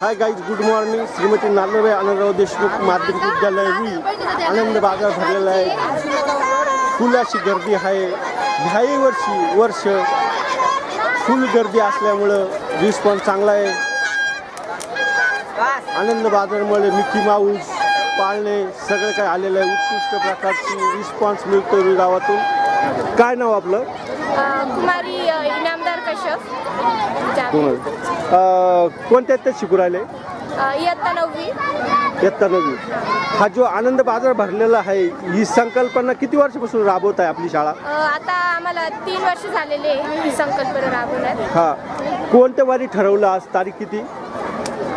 Hi guys good morning Shrimati Nanabai Anandrao Deshmukh माध्यमिक विद्यालय ही आनंद बाजार भरलेला आहे फुल अशी गर्दी आहे ह्याही वर्षी वर्ष फुल गर्दी असल्यामुळं रिस्पॉन्स चांगला आहे आनंद बाजारमुळे मिकी माऊस पाळणे सगळं काही आलेलं आहे उत्कृष्ट प्रकारची रिस्पॉन्स मिळतो गावातून काय नाव आपलं कुमारी इनामदार कश्यप कोणत्या ते शिकू राहिले इयत्ता नववी. इयत्ता नवी हा जो आनंद बाजार भरलेला आहे ही संकल्पना किती वर्षापासून राबवत आहे आपली शाळा? अ, आता आम्हाला तीन वर्ष झालेले आहे ही संकल्पना राबवण्यात. हा. कोणत्या वारी ठरवलं आज तारीख किती?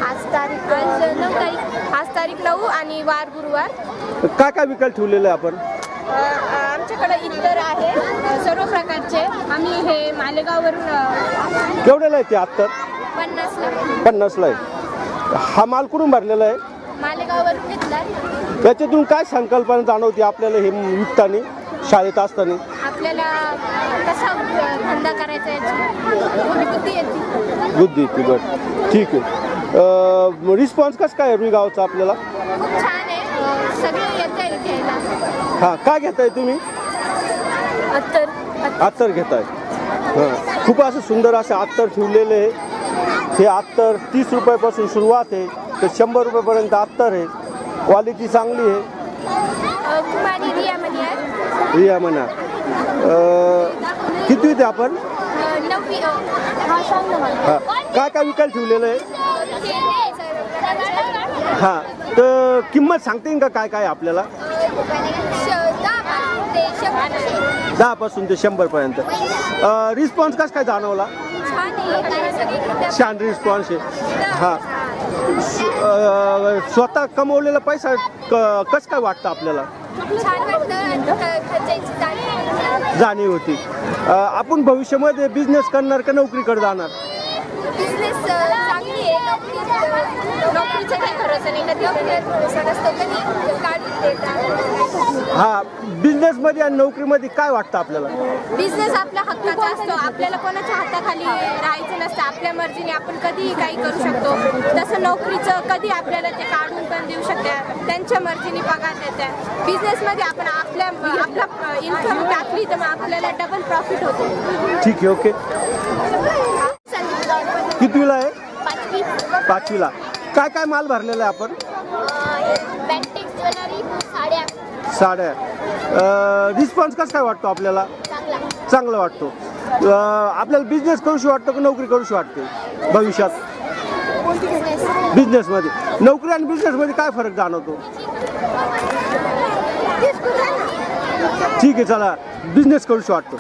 आज तारीख आज नऊ तारीख. आज तारीख नऊ आणि वार गुरुवार. काय काय विकल ठेवलेलं आहे आपण? अ, अ, आमच्याकडे इतर आहे सर्व प्रकारचे. आम्ही हे मालेगाववरून केवढ्याला आहे ते आत्तर पन्नासला. पन्नासला आहे. हा माल कुठून भरलेला आहे? मालेगाववरून घेतला. त्याच्यातून काय संकल्पना जाणवते आपल्याला हे विकताना शाळेत असताना? आपल्याला कसा धंदा करायचा याची बुद्धी येते. बुद्धी येते बरं. ठीक आहे. रिस्पॉन्स कसं काय रुई गावचा आपल्याला? खूप छान आहे. अ, सगळे येता घ्यायला. हां काय घेताय तुम्ही? अत्तर. अत्तर घेताय. हां. खूप असं सुंदर असं अत्तर ठेवलेले आहे. हे अत्तर तीस रुपयापासून सुरुवात आहे. तर शंभर रुपयापर्यंत अत्तर आहे. क्वालिटी चांगली आहे. रिया म्हणा. किती येते आपण? हा काय काय विकायला ठेवलेलं आहे. हां. तर किंमत सांगता का काय काय आपल्याला श- दहापासून ते शंभर. दहापासून ते शंभरपर्यंत. रिस्पॉन्स कसं काय जाणवला? छान रिस्पॉन्स आहे. हां. स्वतः कमवलेला पैसा क कसं काय वाटतं आपल्याला? जाणीव होती. आपण भविष्यामध्ये बिझनेस करणार का नोकरीकडे जाणार बिझनेस चांगली आहे नोकरी नोकरीचा काही भरोसा नाही. भरोसा नसतो कधी काढून देतात हा बिझनेसमध्ये आणि नोकरीमध्ये काय वाटतं आपल्याला? बिझनेस आपल्या हक्काचा असतो. आपल्याला कोणाच्या हाताखाली राहायचं नसतं. आपल्या मर्जीने आपण कधीही काही करू शकतो. तसं नोकरीचं कधी आपल्याला ते काढून पण देऊ शकतात. त्यांच्या मर्जीने पगार देतात. बिझनेसमध्ये आपण आपल्या आपला इन्कम टाकली तर मग आपल्याला डबल प्रॉफिट होतो. ठीक आहे ओके कितवीला आहे? पाचवी. पाचवीला. काय काय माल भरलेला आहे आपण? साड्या. रिस्पॉन्स कसं काय वाटतो आपल्याला? चांगला. वाटतो. आपल्याला बिझनेस करूशी वाटतो का नोकरी करूशी वाटते भविष्यात? बिझनेस बिझनेसमध्ये नोकरी आणि बिझनेसमध्ये काय फरक जाणवतो? ठीक आहे चला. बिझनेस करूशी वाटतो.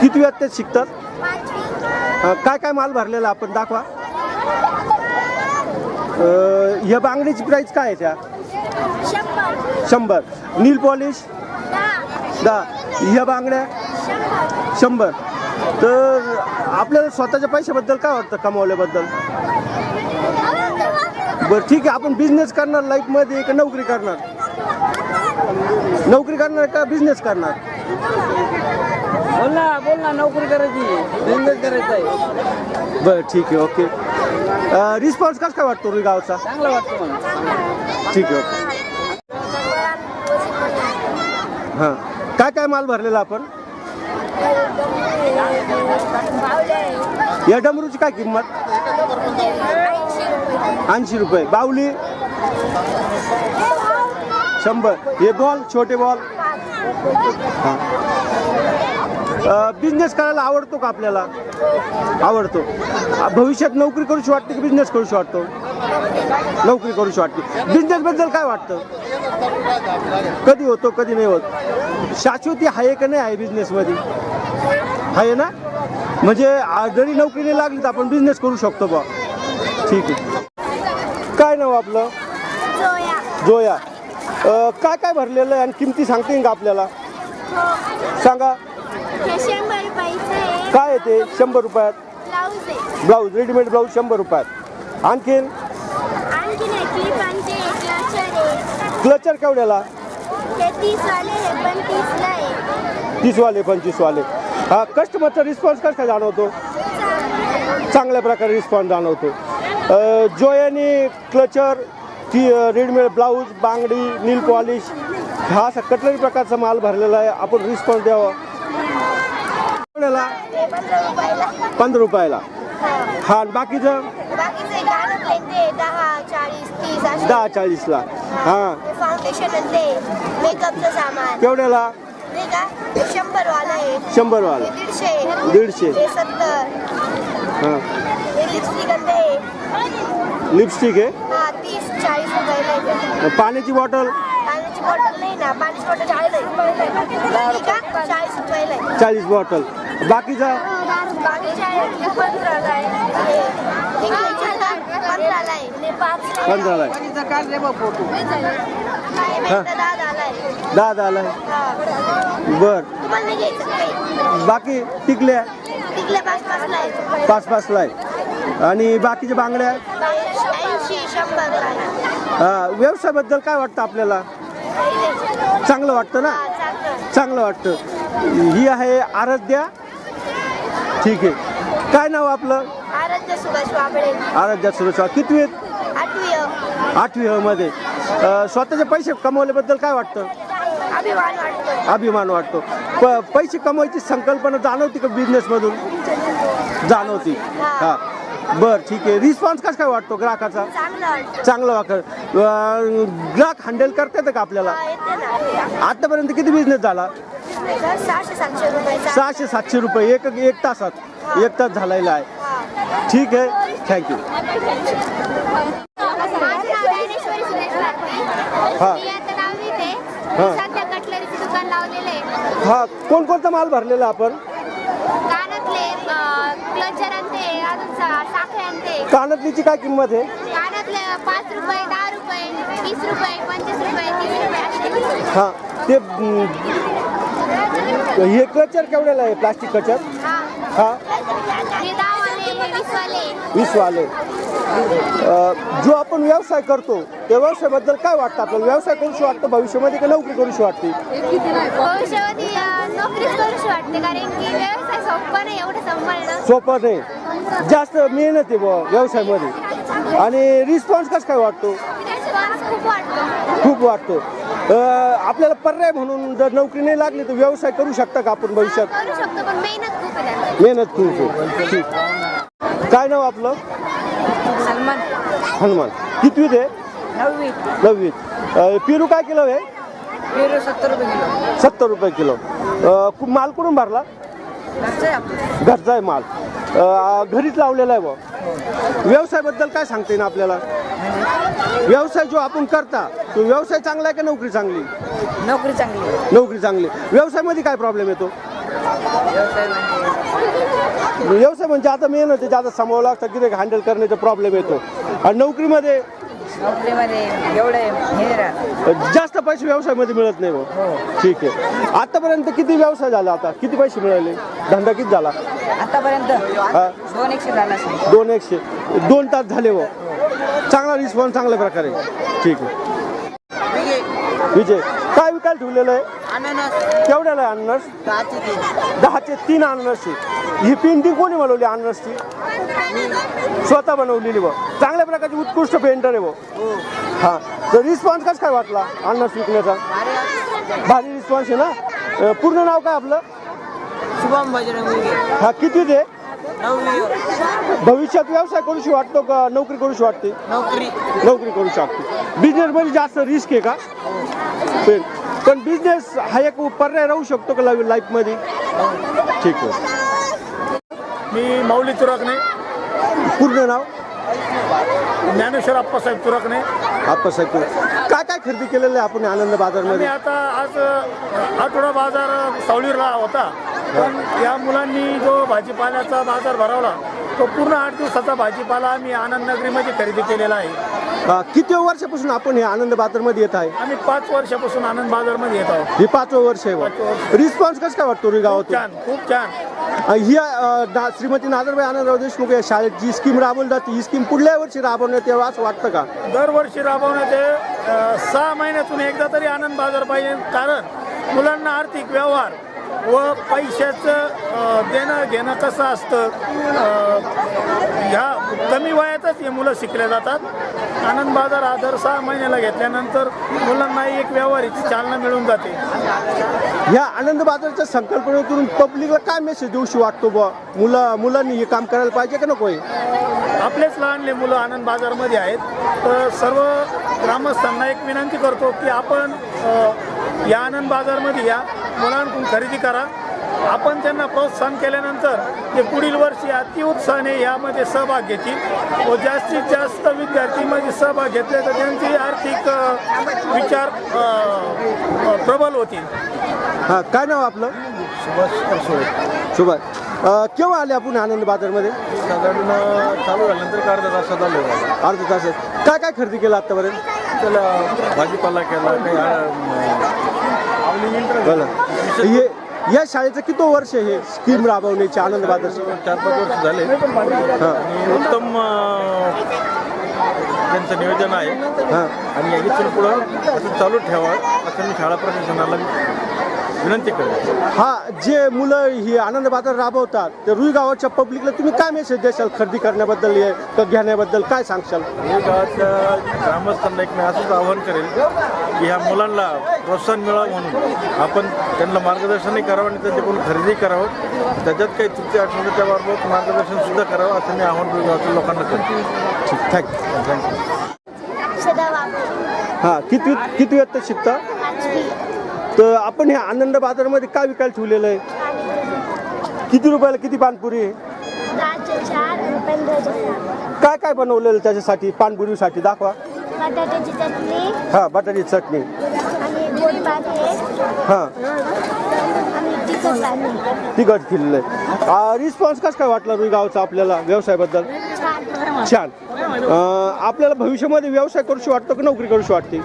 किती वेळात ते शिकतात? काय काय माल भरलेला आपण दाखवा. या ह्या बांगडीची प्राईस काय आहे त्या? शंभर. Nail polish? दहा. या ह्या बांगड्या? शंभर. शंभर तर आपल्याला स्वतःच्या पैशाबद्दल काय वाटतं कमावल्याबद्दल? बरं ठीक आहे. आपण बिझनेस करणार लाईफमध्ये का नोकरी करणार? नोकरी करणार का बिझनेस करणार? बोल ना बोल ना नोकरी करायची. बिझनेस करायचा आहे. बरं ठीक आहे ओके. रिस्पॉन्स कसं काय वाटतो रुई गावचा? चांगलं वाटतं मला. ठीक आहे ओके. हां. काय काय माल भरलेला आपण? या डमरूची काय किंमत? ऐंशी रुपये. बावली? शंभर. हे बॉल छोटे बॉल? बिझनेस करायला आवडतो का आपल्याला? आवडतो. भविष्यात नोकरी करूशी वाटते की बिझनेस करूशी वाटतो? नोकरी करूशी वाटते. बिझनेसबद्दल काय वाटतं? कधी होतो कधी नाही होत. शाश्वती आहे का नाही आहे बिझनेसमध्ये आहे ना? म्हणजे जरी नोकरी नाही लागली तर आपण बिझनेस करू शकतो बा ठीक आहे. काय नाव आपलं? जोया. काय काय भरलेलं आहे आणि किमती सांगता का आपल्याला? सांगा. काय आहे ते? शंभर रुपयात? ब्लाऊज रेडीमेड ब्लाऊज शंभर रुपयात. आणखीन? क्लचर केवढ्याला? तीसवाले पंचवीसवाले. हा कस्टमरचा रिस्पॉन्स कसं काय जाणवतो? चांगलं चांगल्या प्रकारे रिस्पॉन्स जाणवतो. जोयाने क्लचर ती रेडीमेड ब्लाऊज बांगडी नील पॉलिश हा असा कटलरी प्रकारचा माल भरलेला आहे. आपण रिस्पॉन्स द्यावा. पंधरा रुपयाला. हा बाकीचं? दहा चाळीसला. हां फाउंडेशन केवढ्याला नाही का? ते शंभर वाला आहे. शंभरवाला. ते दीडशे दीडशे. हां. लिपस्टिक आहे हा. पाण्याची बॉटल पाण्याची बॉटल नाही ना. पाण्याची बॉटल चाळीस रुपयाला चाळीस बॉटल बाकीचा? पंधराला हे दहा दहाला हा. बर. बाकी टिकल्या? पाच पाचला आहे पाच आहे. आणि बाकीच्या बांगड्या? हा, व्यवसायाबद्दल काय वाटतं आपल्याला? चांगलं वाटतं ना? चांगलं वाटतं. ही आहे आराध्या ठीक आहे. काय नाव आपलं? आराध्य सुभाष वाबळे आराध्या सुरेशा कितवी आठवी अ, आठवी अ मध्ये. अ, स्वतःचे पैसे कमवल्याबद्दल काय वाटतं? अभिमान वाटतो. अभिमान वाटतो. प पैसे कमवायची संकल्पना जाणवती का बिझनेसमधून जाणवती. हा. बर ठीक आहे. रिस्पॉन्स कसा काय वाटतो ग्राहकाचा? चांगलं वाटतं. चांगलं वाटतं. अ, ग्राहक हँडल करता येतं का आपल्याला? हा, येते ना. आतापर्यंत किती बिझनेस झाला? नाही का? सहाशे सातशे रुपये सहाशे सातशे रुपये. एक एक तासात. एक तास झालेला आहे. ठीक आहे. थँक्यू हा. हा. हा. कोणकोणता माल भरलेला आपण? कानातलीची काय किंमत आहे? हा. ते हे कचर केवढ्याला आहे? प्लास्टिक कचर? हा. अ, जो आपण व्यवसाय करतो त्या व्यवसायाबद्दल काय वाटतं आपल्याला? व्यवसाय करूशी वाटतं भविष्यामध्ये का नोकरी करूशी वाटते? भविष्यामध्ये अं, नोकरीच करूशी वाटते कारण की व्यवसाय सोपं नाही एवढं सांभाळणं. सोपं नाही. जास्त मेहनत आहे बुवा व्यवसायामध्ये. आणि रिस्पॉन्स कसं काय वाटतो. खूप वाटतो. आपल्याला पर्याय म्हणून जर नोकरी नाही लागली तर व्यवसाय करू शकता का आपण भविष्यात? करू शकतो पण मेहनत खूप आहे त्याला मेहनत खूप आहे. ठीक. काय नाव आपलं? सलमान. हनुमान. कितवीत आहे? नववी नववीत. अ, पेरू काय किलो आहे? पेरू सत्तर रुपये किलो. सत्तर रुपये किलो. अ, कु- माल कुठून भरला? घरचं आहे माल. अ, घरीच लावलेला आहे बा व्यवसायाबद्दल काय सांगता येईल आपल्याला? व्यवसाय जो आपण करता तो व्यवसाय चांगला आहे का नोकरी चांगली? नोकरी चांगली आहे. नोकरी चांगली. व्यवसायामध्ये काय प्रॉब्लेम येतो? व्यवसाय म्हणजे? व्यवसाय म्हणजे आता मेहनत आहे आता सांभाळावं लागतं की हँडल करण्याचा प्रॉब्लेम येतो. आणि नोकरीमध्ये नोकरीमध्ये एवढं हे राहत जास्त पैसे व्यवसायामध्ये मिळत नाही भाऊ ठीक आहे. आतापर्यंत किती व्यवसाय झाला आता? किती पैसे मिळाले? धंदा किती झाला? आतापर्यंत हा. दोन एकशे झाला असेल. दोन एकशे. दोन तास झाले व चांगला रिस्पॉन्स चांगल्या प्रकारे. ठीक आहे. विजय काय विकायला ठेवलेलं आहे? अननस. केवढ्याला आहे अननस? दहाची तीन. दहाचे तीन अननस आहे ही पेंटिंग कोणी बनवली अननसची? स्वतः बनवलेली व चांगल्या प्रकारची उत्कृष्ट पेंटर आहे व हां. तर रिस्पॉन्स कसं काय वाटला अननस विकण्याचा? भारी रिस्पॉन्स आहे ना? पूर्ण नाव काय आपलं? शुभम बजरंग हा किती ते भविष्यात व्यवसाय करूशी वाटतो का? नोकरी करूशी वाटते? नोकरी. नोकरी करू शकतो. बिझनेसमध्ये जास्त रिस्क आहे का? पण पण बिझनेस हा एक पर्याय राहू शकतो का लाईफ लाईफमध्ये ठीक आहे. मी माऊली तुरकणे. पूर्ण नाव? ज्ञानेश्वर आप्पासाहेब तुरकणे. आप्पासाहेब काय काय खरेदी केलेलं आहे आपण आनंद बाजारमध्ये? आता आज आठवडा बाजार सावलीला होता. पण या मुलांनी जो भाजीपाल्याचा बाजार भरवला तो पूर्ण आठ दिवसाचा भाजीपाला आम्ही आनंद नगरीमध्ये खरेदी केलेला आहे. अं, किती वर्षापासून आपण हे आनंद बाजारमध्ये येत आहे? आम्ही पाच वर्षापासून आनंद बाजारमध्ये येत आहोत. हे पाचवं वर्ष आहे पाचवं बा. वर्ष. रिस्पॉन्स कसं काय वाटतो रे गावातून छान खूप छान. अं, ही अं, ना- श्रीमती नादरबाई आनंदराव देशमुख या शाळेत जी स्कीम राबवली जाते ही स्कीम पुढल्या वर्षी राबवण्यात यावं असं वाटतं का? दरवर्षी राबवण्यात ये. अ, सहा महिन्यातून एकदा तरी आनंद बाजार पाहिजे. कारण मुलांना आर्थिक व्यवहार व पैशाचं देणं घेणं कसं असतं ह्या कमी वयातच हे मुलं शिकले जातात. आनंद बाजार आधार सहा महिन्याला घेतल्यानंतर मुलांना एक व्यवहाराची चालना मिळून जाते. ह्या आनंद बाजाराच्या संकल्पनेतून पब्लिकला काय मेसेज देऊशी वाटतो बा मुलं मुलांनी हे काम करायला पाहिजे का नको हे? आपलेच लहानले मुलं आनंद बाजारमध्ये आहेत. तर सर्व ग्रामस्थांना एक विनंती करतो की आपण या आनंद बाजारमध्ये या. मुलांकडून खरेदी करा. आपण त्यांना प्रोत्साहन केल्यानंतर ते पुढील वर्षी अतिउत्साहाने यामध्ये सहभाग घेतील व जास्तीत जास्त विद्यार्थी मध्ये सहभाग घेतले तर त्यांची आर्थिक विचार प्रबल होतील. हा काय नाव आपलं? सुभाष अं, केव्हा आले आपण आनंद बाजारमध्ये? साधारण चालू झाल्यानंतर एक अर्धा तासात आलो. अर्धा तास काय काय खरेदी केलं आतापर्यंत? त्याला भाजीपाला केला काही बोला. हे या शाळेचं किती वर्ष हे स्कीम राबवण्याची आनंद बाजार चार पाच वर्ष झाले. आणि उत्तम त्यांचं नियोजन आहे. हां. आणि इथून पुढं असं चालू ठेवा. असं मी शाळा प्रशासनाला विनंती करेन. हा जे मुलं ही आनंद बाजार राबवतात ते रुई गावाच्या पब्लिकला तुम्ही काय मेसेज देशाल खरेदी करण्याबद्दल हे क- घेण्याबद्दल काय सांगशाल? हे गावातल्या ग्रामस्थांना एक मी असंच आवाहन करेल की ह्या मुलांना प्रोत्साहन मिळावं म्हणून आपण त्यांना मार्गदर्शनही करावं आणि त्यांच्याकडून खरेदी करावं. त्याच्यात काही असेल तर त्याबाबत मार्गदर्शन सुद्धा करावं असं मी आव्हान गावातील लोकांना करतो ठीक थँक्यू थँक्यू सदा वापर हां किती किती वेळ शिकता? तर आपण हे आनंद बाजारमध्ये काय विकायला ठेवलेलं आहे? किती रुपयाला किती पानपुरी? काय काय बनवलेलं त्याच्यासाठी पानपुरीसाठी? दाखवा. बटाट्याची चटणी. हां बटाटी चटणी. हां. तिखट केलेलं आहे. रिस्पॉन्स कसं काय वाटला रुई गावचा आपल्याला व्यवसायाबद्दल? छान. आपल्याला भविष्यामध्ये व्यवसाय करूशी वाटतो की नोकरी करूशी वाटते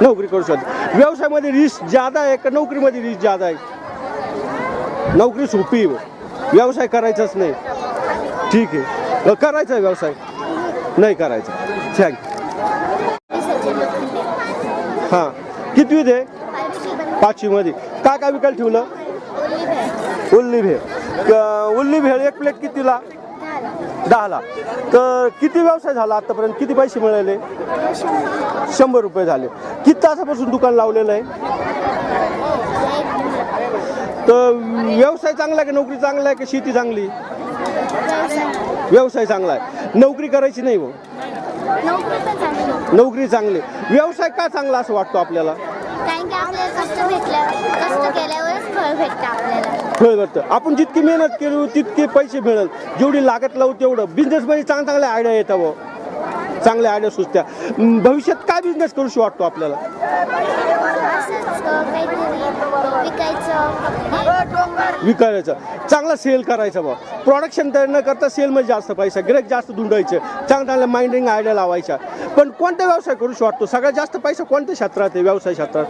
नोकरी करूशी वाटते व्यवसायामध्ये रिस्क जादा आहे का नोकरीमध्ये रिस्क जादा आहे? नोकरी सोपी. व्यवसाय करायचाच नाही. ठीक आहे. करायचा आहे व्यवसाय. नाही करायचा. थँक्यू हां. कितवीत आहे? पाचवीमध्ये. काय काय विकायला ठेवलं? उल्ली भेळ. उल्ली भेळ. एक प्लेट कितीला? दहाला. तर किती व्यवसाय झाला आतापर्यंत? किती पैसे मिळाले? शंभर रुपये झाले. किती तासापासून दुकान लावलेलं आहे? तर व्यवसाय चांगला आहे का नोकरी चांगला आहे का शेती चांगली? व्यवसाय चांगला आहे. नोकरी करायची नाही हो. नोकरी चांगली. व्यवसाय का चांगला असं वाटतो आपल्याला? आपल्याला कष्ट भेटल्या कष्ट केल्यावरच फळ भेटतं आपल्याला. फळ भेटतं आपण जितकी मेहनत केली तितके पैसे मिळेल. जेवढी लागत लावू तेवढं. बिझनेसमध्ये चांग चांगल्या आयडिया येतात व चांगल्या आयडिया सुचत्या. भविष्यात काय बिझनेस करूशी वाटतो आपल्याला? विकायचं. चांगला सेल करायचा बा प्रोडक्शन तयार न करता सेलमध्ये जास्त पैसा गिरक जास्त धुंडायचे. चांगल्या चांगल्या माइंडिंग आयडिया लावायच्या. पण कोणता व्यवसाय करूशी वाटतो? सगळ्यात जास्त पैसा कोणत्या क्षेत्रात आहे? व्यवसाय क्षेत्रात?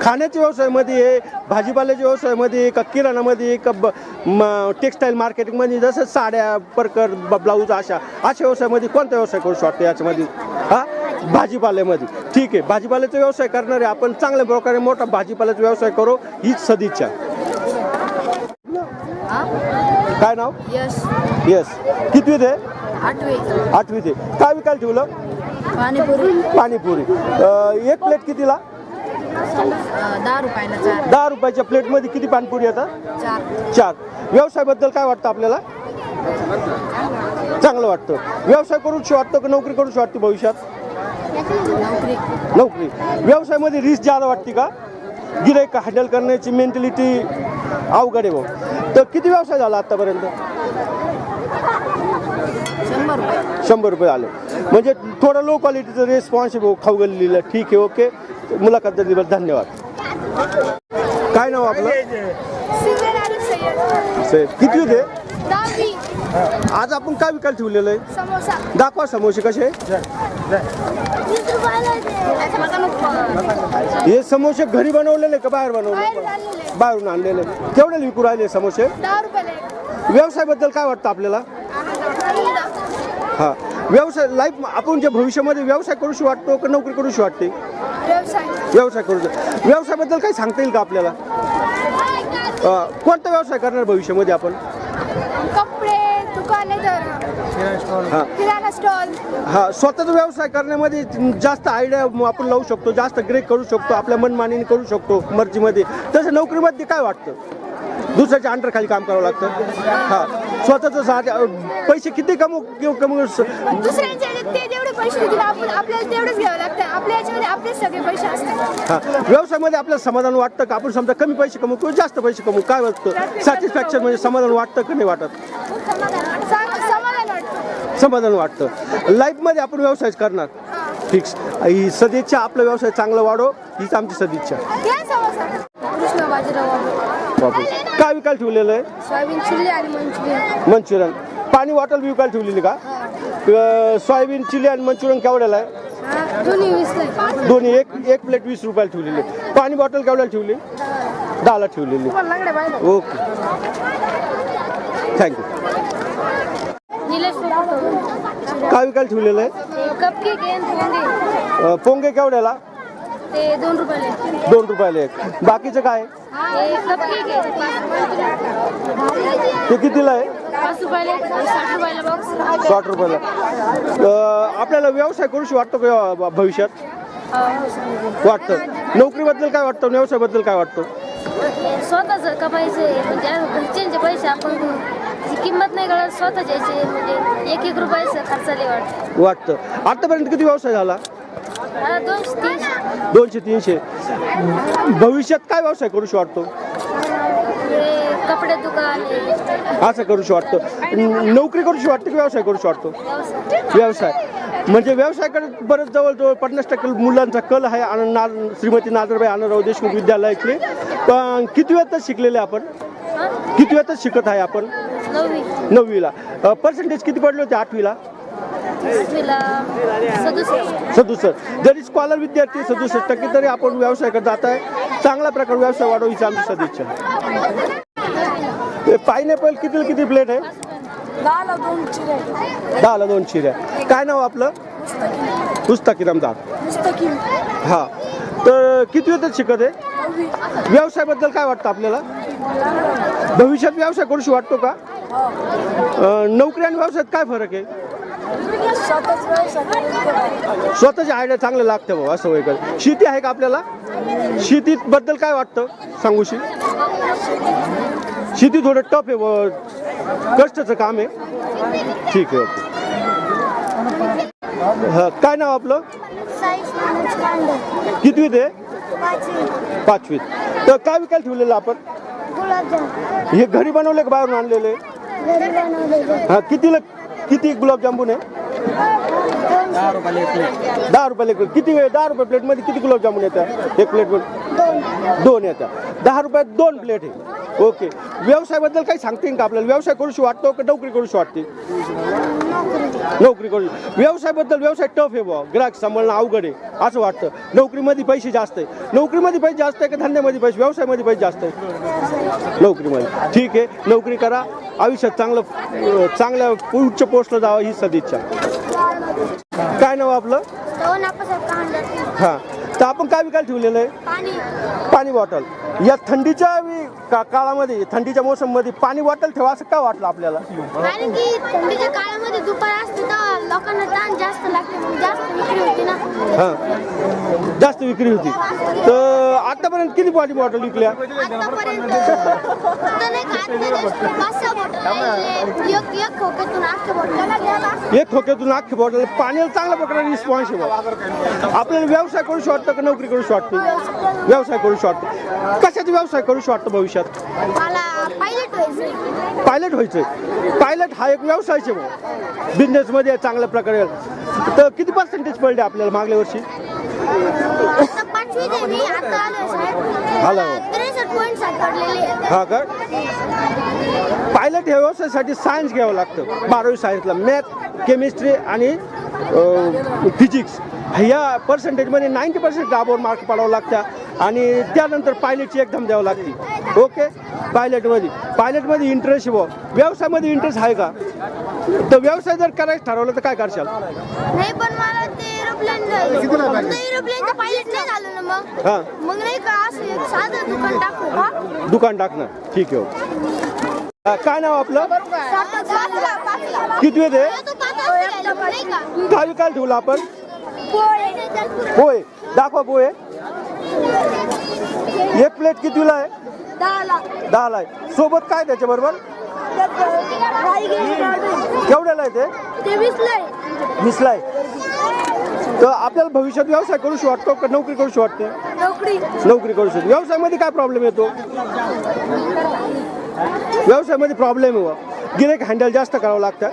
खाण्याच्या व्यवसायामध्ये आहे भाजीपाल्याच्या व्यवसायामध्ये का किराणामध्ये का ब- म- टेक्स्टाईल मार्केटिंगमध्ये जसं साड्या परकर ब- ब्लाऊज अशा अशा व्यवसायामध्ये कोणता व्यवसाय करू शकतो याच्यामध्ये? हा? भाजीपाल्यामध्ये. ठीक आहे भाजीपाल्याचा व्यवसाय करणारे आपण चांगल्या प्रकारे मोठा भाजीपाल्याचा व्यवसाय करू हीच सदिच्छा. काय नाव? यश. येस कितवीत आहे? आठवी. आठवीत आहे. काय विकायला ठेवलं? पाणीपुरी. पाणीपुरी. अं, एक प्लेट कितीला? दहा रुपयाला चार. दहा रुपयाच्या प्लेटमध्ये किती पाणीपुरी येतात चार. चार. व्यवसायाबद्दल काय वाटतं आपल्याला? चांगलं वाटतं. व्यवसाय करूशी वाटतं का नोकरी करूशी वाटते भविष्यात? नोकरी. नोकरी. व्यवसायामध्ये रिस्क जादा वाटते का? गिराईक हँडल करण्याची मेंटॅलिटी अवघड आहे भाऊ. तर किती व्यवसाय झाला आतापर्यंत? शंभर रुपये. आले. म्हणजे थोडं लो क्वालिटीचं रेस्पॉन्स खाऊ गल्लीला. ठीक आहे ओके मुलाखत दिल्याबद्दल धन्यवाद. काय नाव आपलं? से- किती होते? आज आपण काय विकायला ठेवलेलं आहे? समोसा. दाखवा समोसे कसे हे समोसे घरी बनवलेले का बाहेर बनवले बाहेरून आणलेले. केवढे विकू राहिले समोसे? व्यवसायाबद्दल काय वाटतं आपल्याला? हा. व्यवसाय लाईफ आपण जे भविष्यामध्ये व्यवसाय करूशी वाटतो का नोकरी करूशी वाटते? व्यवसाय. व्यवसाय करू व्यवसायाबद्दल काही सांगता येईल का आपल्याला? अ, कोणता व्यवसाय करणार भविष्यामध्ये आपण? कपडे दुकाने तर हां. किराणा स्टॉल. हा स्वतःचा व्यवसाय करण्यामध्ये जास्त आयडिया आपण लावू शकतो जास्त ग्रेक करू शकतो आपल्या मनमानीने करू शकतो मर्जीमध्ये. तसं नोकरीमध्ये काय वाटतं? दुसऱ्याच्या अंडर खाली काम करावं लागतं. हा. स्वतःचं पैसे किती कमवू किंवा कमवू स- दुसऱ्यांच्या ह्याच्यात ते जेवढे पैसे देतील आपण आपल्याला तेवढेच घ्यावं लागतं. आपल्या याच्यामध्ये आपलेच सगळे पैसे असतात. हा. व्यवसायामध्ये आपल्याला समाधान वाटतं का? आपण समजा कमी पैसे कमवू किंवा जास्त पैसे कमवू? काय वाटतं? सॅटिस्फॅक्शन म्हणजे समाधान वाटतं की नाही वाटत? समाधान वाटतं. समाधान वाटतं. लाईफमध्ये आपण व्यवसाय करणार. फिक्स ही सदिच्छा आपला व्यवसाय चांगला वाढो हीच आमची सदिच्छा. कृष्ण बाजीराव बापरे. काय विकायला ठेवलेलं आहे? सोयाबीन चिल्ली आणि मंचुरियन. मंचुरियन. पाणी बॉटल विकायला ठेवलेली का? अं, सोयाबीन चिली आणि मंचुरियन केवढ्याला आहे? दोन्ही एक एक प्लेट वीस रुपयाला ठेवलेली. पाणी बॉटल केवढ्याला ठेवली? दहाला ठेवलेली. ओके. थँक्यू निलेश काय विकायला ठेवलेलं आहे? कपकेक पोंगे केवढ्याला? ते दोन रुपयाले दोन रुपयाला एक. बाकीचं काय? हे आहे. ते कितीला आहे? पाच रुपयाले साठ रुपयाला बॉक्स साठ रुपयाला. अं, आपल्याला व्यवसाय करूशी वाटतो का भ- भविष्यात? वाटतं. नोकरीबद्दल काय वाटतं? व्यवसायाबद्दल काय वाटतं? स्वतःच कमायचे म्हणजे घरच्यांचे पैसे आपण त्याची किंमत नाही कळत स्वतःचे याचे म्हणजे एक एक रुपयाचं खर्चाले वाटतं. वाटतं. आतापर्यंत किती व्यवसाय झाला? दोनशे तीनशे. भविष्यात काय व्यवसाय करूशी वाटतो? कपडे दुकान असं करूशी वाटतं. नोकरी करूशी वाटतं की व्यवसाय करूशी वाटतो? व्यवसाय. व्यवसाय. म्हणजे व्यवसायाकडे बरेच जवळजवळ पन्नास टक्के मुलांचा कल आहे. आनंद ना श्रीमती नादरबाई आनंदराव देशमुख विद्यालयातले. पण किती वेळातच शिकलेले आपण? किती वेळातच शिकत आहे आपण? नववी. नववीला. पर्सेंटेज किती पडले होते आठवीला? आठवीला सदुसष्ट. सदुसष्ट. जरी स्कॉलर विद्यार्थी सदुसष्ट टक्के तरी आपण व्यवसायाकडे जात आहे चांगल्या प्रकारे व्यवसाय वाढव हीच आमची सदिच्छा. पायनॅपल किती किती प्लेट आहे? दहाला दोन दहाला दोन चिऱ्या. काय नाव आपलं? पुस्तकी रमदार हा. तर किती वेळ शिकत आहे व्यवसायाबद्दल काय वाटतं आपल्याला? भविष्यात व्यवसाय करूशी वाटतो का? अं, नोकरी आणि व्यवसायात काय फरक आहे? स्वतःच आयडिया चांगलं लागतं भाऊ असं वय कर शेती आहे का आपल्याला? शेतीत बद्दल काय वाटतं? सांगूशी शेती थोडं टफ आहे व कष्टाचं काम आहे. ठीक आहे ओके. हा काय नाव आपलं? कितवीत आहे? पाचवीत. तर काय विकायला ठेवलेलं आपण? हे घरी बनवले का बाहेरून आणलेले हा कितीला किती गुलाबजामुन आहे दहा रुपयाला एक प्लेट. किती वेळ? दहा रुपये प्लेटमध्ये किती गुलाबजामुन येतात एक प्लेटमध्ये दोन. येतात दहा रुपयात दोन प्लेट आहे. ओके. व्यवसायाबद्दल काही सांगते का आपल्याला? व्यवसाय करूशी वाटतो का नोकरी करूशी वाटते? नोकरी. करू व्यवसायाबद्दल व्यवसाय टफ आहे बुवा. ग्राहक सांभाळणं अवघड आहे असं वाटतं. नोकरीमध्ये पैसे जास्त आहे. नोकरीमध्ये पैसे जास्त आहे का धंद्यामध्ये पैसे? व्यवसायामध्ये पैसे जास्त आहे. नोकरीमध्ये. ठीक आहे. नोकरी करा. आयुष्यात चांगलं चांगल्या उच्च पोस्टला जावं ही सदिच्छा. काय नाव आपलं? हां. तर आपण काय विकायला ठेवलेलं आहे? पाणी. बॉटल. या थंडीच्या का काळामध्ये थंडीच्या मोसममध्ये पाणी बॉटल ठेवा असं का वाटलं आपल्याला? दुपार लोकांना जास्त लागते मग जास्त विक्री होती ना. हां. जास्त विक्री होती. तर आतापर्यंत किती पाणी बॉटल विकल्या? आतापर्यंत फक्त नाही का आत्ता just पाच सहा बॉटल राहिले. एक एक खोक्यातून आठ बॉटल एक खोक्यातून अख्खे बॉटल पाण्याला चांगल्या प्रकारे रिस्पॉन्स. आपल्याला व्यवसाय करूशी वाटतं का नोकरी करूशी वाटते व्यवसाय करूशी वाटतं कशाचा व्यवसाय करूशी वाटतं भविष्यात? मला पायलट व्हायचं पायलट पायलट हा एक व्यवसायच आहे बिझनेसमध्ये चांगल्या प्रकारे तर किती पर्सेंटेज पडले आपल्याला मागल्या वर्षी? आलो हा का? पायलट या व्यवसायासाठी सायन्स घ्यावं लागतं. बारावी सायन्सला मॅथ केमिस्ट्री आणि फिजिक्स ह्या पर्सेंटेजमध्ये नाईंटी पर्सेंट दाबावर मार्क पाडावं लागतं आणि त्यानंतर पायलटची एक्झाम द्यावं लागते. ओके पायलटमध्ये पायलटमध्ये इंटरेस्ट बुवा. व्यवसायामध्ये इंटरेस्ट आहे का? तर व्यवसाय जर करायचं ठरवलं तर काय करशाल? नाही पण मला ते एरोप्लेन एरोप्लेनचं पायलट नाही झालं ना मग. हां. मग नाही का असं एक साधं दुकान टाकू का? दुकान टाकणार ठीक आहे. काय नाव आपलं? किती वेळ आहे? नाही का? काय काय ठेवलं आपण? पोहे. दाखवा पोहे. एक प्लेट कितीला आहे? दहाला. आहे. सोबत काय त्याच्याबरोबर? केवढ्याला आहे ते? मिसलाय तर आपल्याला भविष्यात व्यवसाय करूशी वाटतो का? नोकरी करूशी वाटते? नोकरी. नोकरी करू शकतो. व्यवसायामध्ये काय प्रॉब्लेम येतो? व्यवसायामध्ये प्रॉब्लेम आहे. गिरेक हँडल जास्त करावं लागतं.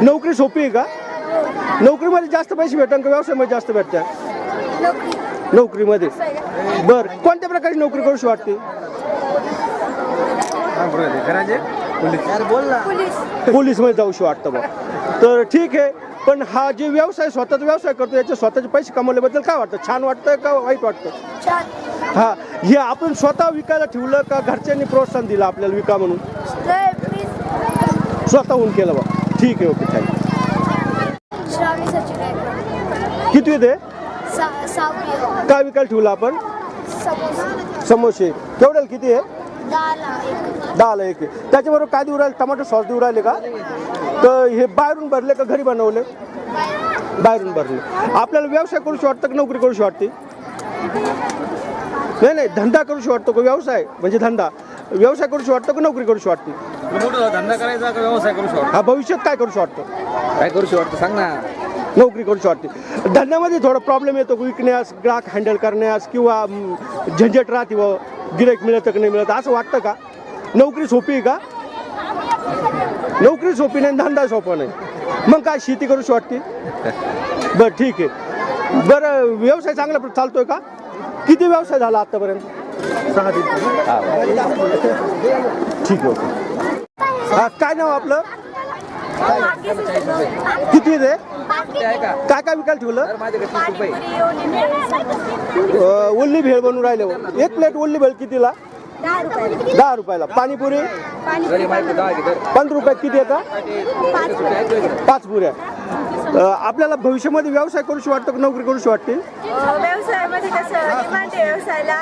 नोकरी सोपी आहे का? नोकरीमध्ये जास्त पैसे भेटतात का व्यवसायामध्ये जास्त भेटतात? नोकरी नोकरीमध्ये. बर. कोणत्या प्रकारची नोकरी करूशी वाटते? पोलीस पोलीसमध्ये जाऊशी वाटतं बा. तर ठीक आहे. पण हा जे व्यवसाय स्वतःचा व्यवसाय करतो याचे स्वतःचे पैसे कमवल्याबद्दल काय वाटतं? छान वाटतं का वाईट वाटतं? हा. हे आपण स्वतः विकायला ठेवलं का घरच्यांनी प्रोत्साहन दिलं आपल्याला विका म्हणून? स्वतःहून केलं बा. ठीक आहे ओके. थँक्यू किती ते सा सहावी काय विकायला ठेवलं आपण? समोसा. समोसे. केवढ्याला किती आहे? दहाला एक. त्याच्याबरोबर काय देऊ राहिले? टमाटर सॉस देऊ राहिले का? तर हे बाहेरून भरले का घरी बनवले? बाहेरून भरले. आपल्याला व्यवसाय करूशी वाटतं का नोकरी करूशी वाटते नाही नाही. धंदा करूशी वाटतो का व्यवसाय? म्हणजे धंदा. व्यवसाय करूशी वाटतो का नोकरी करूशी वाटते धंदा करायचा का व्यवसाय करू शकतो? हा भविष्यात काय करूशी वाटतं काय करू शकतो? सांग ना. नोकरी करू वाटते धंद्यामध्ये थोडा प्रॉब्लेम येतो विकण्यास ग्राहक हँडल करण्यास किंवा झंझट राहते व गिरेक मिळतं की नाही मिळत असं वाटतं का? नोकरी सोपी आहे का? नोकरी सोपी नाही धंदा सोपा नाही. मग काय शेती करूशी वाटते बरं ठीक आहे. बरं व्यवसाय चांगला चालतोय का? किती व्यवसाय झाला आतापर्यंत? सहा ठीक आहे ओके. काय नाव आपलं? किती आहे ते? काय काय विकायला ठेवलं? ओल्ली भेळ बनवून राहिले हो. एक प्लेट ओल्ली भेळ कितीला? दहा रुपयाला. पाणीपुरी? पंधरा रुपयात किती येतात? पाच पुऱ्या. आपल्याला भविष्यामध्ये व्यवसाय करूशी वाटतो का नोकरी करूशी वाटते? व्यवसायामध्ये कसं डिमांड आहे व्यवसायाला.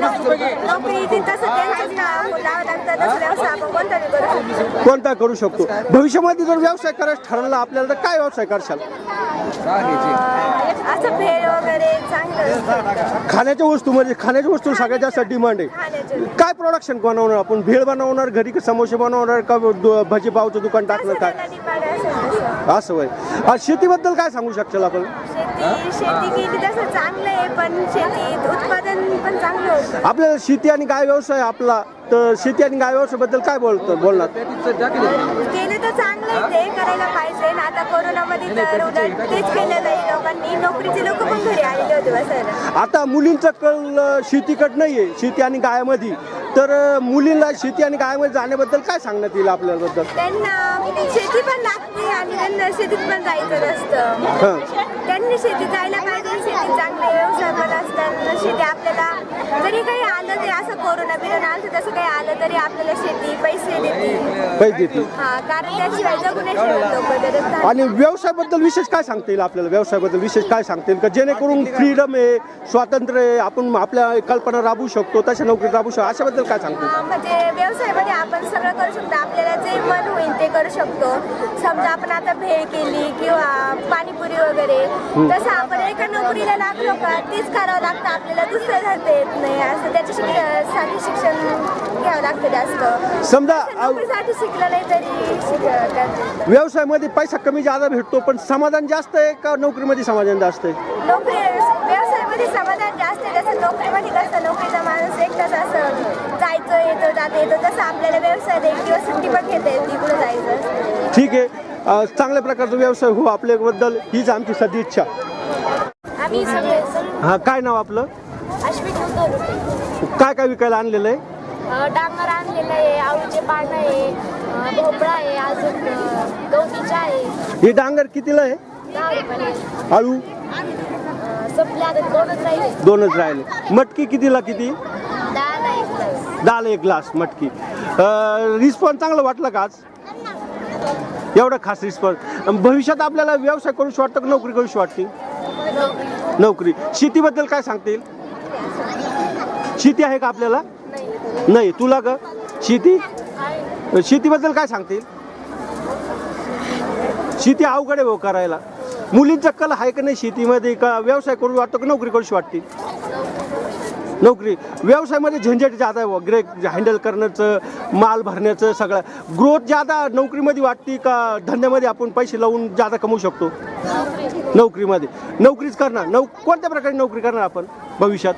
नोकरी नोकरी ती तसं त्यांचंच नाव लावावं लागतं तसं व्यवसाय आपण कोणता बी करू शकतो. कोणता करू शकतो? भविष्यामध्ये जर व्यवसाय करायचं ठरवला आपल्याला तर काय व्यवसाय करशाल? असं भेळ वगैरे चांगलं खाण्याच्या खाण्याच्या वस्तू सगळ्यात जास्त डिमांड आहे. खाण्याचे काय प्रोडक्शन बनवणार आपण? भेळ बनवणार घरी का समोसे बनवणार का दु- भजी पावचं दुकान टाकणार काय? डिमांड असेल तसं. असं होय. आ, शेतीबद्दल काय सांगू शकशाल आपण? शेती शेती केली तसं चांगलं आहे पण शेतीत उत्पादन पण चांगलं होतं. आपल्याला शेती आणि गाय व्यवसाय आपला तर शेती आणि गाय व्यवसायाबद्दल काय बोलतो बोलणार? पॅटीचं टाकली केलं तर चांगलं आहे ते करायला पाहिजे. आणि आता कोरोनामध्ये तर उलट तेच केलेलं आहे लोकांनी. नोकरीचे लोक पण घरी आलेले होते बसायला. आता मुलींचा कल अ, शेतीकडे नाहीये शेती आणि गायामध्ये. तर अ, मुलींना शेती आणि गायामध्ये जाण्याबद्दल काय सांगण्यात येईल आपल्याबद्दल? त्यांना शेती पण लागते आणि त्यांना शेतीत पण जायचं नसतं. हां. त्यांनी शेती जायला पाहिजे शेती चांगले व्यवसाय पण असतात. शेती आपल्याला जरी काही आलं तरी असं कोरोना बिरोना आलं तसं काही आलं तरी आपल्याला शेती पैसे देते पैसे हा कारण त्याशिवाय जगू नाही शकत लोक त्याच्यात आणि व्यवसायाबद्दल विशेष काय सांगता येईल आपल्याला? व्यवसायाबद्दल विशेष काय सांगता येईल? का जेणेकरून फ्रीडम आहे स्वातंत्र्य आहे आपण आपल्या कल्पना राबवू शकतो तशा नोकरी राबवू शकतो अशाबद्दल काय सांगतो हा, म्हणजे व्यवसायामध्ये आपण सगळं करू शकतो आपल्याला जे मन होईल ते करू शकतो. समजा आपण आता भेळ केली किंवा पाणीपुरी वगैरे तसं आपण एका नोकरीला लागलो का तीच करावं लागतं आपल्याला दुसरं धरता येत नाही असं त्याच्या शिक्षणासाठी शिक्षण घ्यावं लागतं जास्त. समजा तसं नोकरीसाठी शिकलं नाही तरी शिक त्यात व्यवसायामध्ये पैसा कमी जादा भेटतो पण समाधान जास्त आहे का नोकरीमध्ये समाधान जास्त आहे? नोकरी व्यवसायामध्ये समाधान जास्त आहे. तसं नोकरीमध्ये कसं नोकरीचा माणूस एकटाच असं जायचं येतो जातं येतो तसं आपल्याला व्यवसायात एक दिवस सुट्टी पण घेता येते कुठं जायचं. ठीक आहे. चांगल्या प्रकारचा व्यवसाय हो आपल्याबद्दल. हीच आमची सदिच्छा आम्ही सगळे हा काय नाव आपलं? अश्विन काय काय विकायला आणलेलं आहे? डांगर आणलेलं आहे आळूचे पानं आहे भोपळा आहे अजून गवतीचा आहे. हे डांगर कितीला आहे? आळू? संपले आता दोनच राहिले. दोनच राहिले. मटकी कितीला किती? दहाला एक ग्लास दहाला एक ग्लास मटकी. रिस्पॉन्स चांगला वाटला का आज? एवढा खास रिस्पॉन्स भविष्यात आपल्याला व्यवसाय करूशी वाटतं का नोकरी करूशी वाटते नोकरी. शेतीबद्दल काय सांगतील? शेती आहे का आपल्याला? नाही. तुला का? शेती? शेतीबद्दल काय सांगतील? शेती अवघड आहे भाऊ करायला. मुलींचा कल आहे का नाही शेतीमध्ये का व्यवसाय करू वाटतो का नोकरी करूशी वाटते? नोकरी. व्यवसायामध्ये झंझट जादा आहे ग्रेक हँडल करण्याचं माल भरण्याचं सगळं. ग्रोथ जादा नोकरीमध्ये वाटते का धंद्यामध्ये आपण पैसे लावून जादा कमवू शकतो? नोकरीमध्ये. नोकरीच करणार. नौ कोणत्या प्रकारे नोकरी करणार आपण? भविष्यात.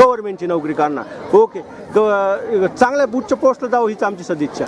गव्हर्नमेंटची नोकरी करणार. ओके ग चांगल्या बुटच्या पोस्टला जाऊ हीच आमची सदिच्छा.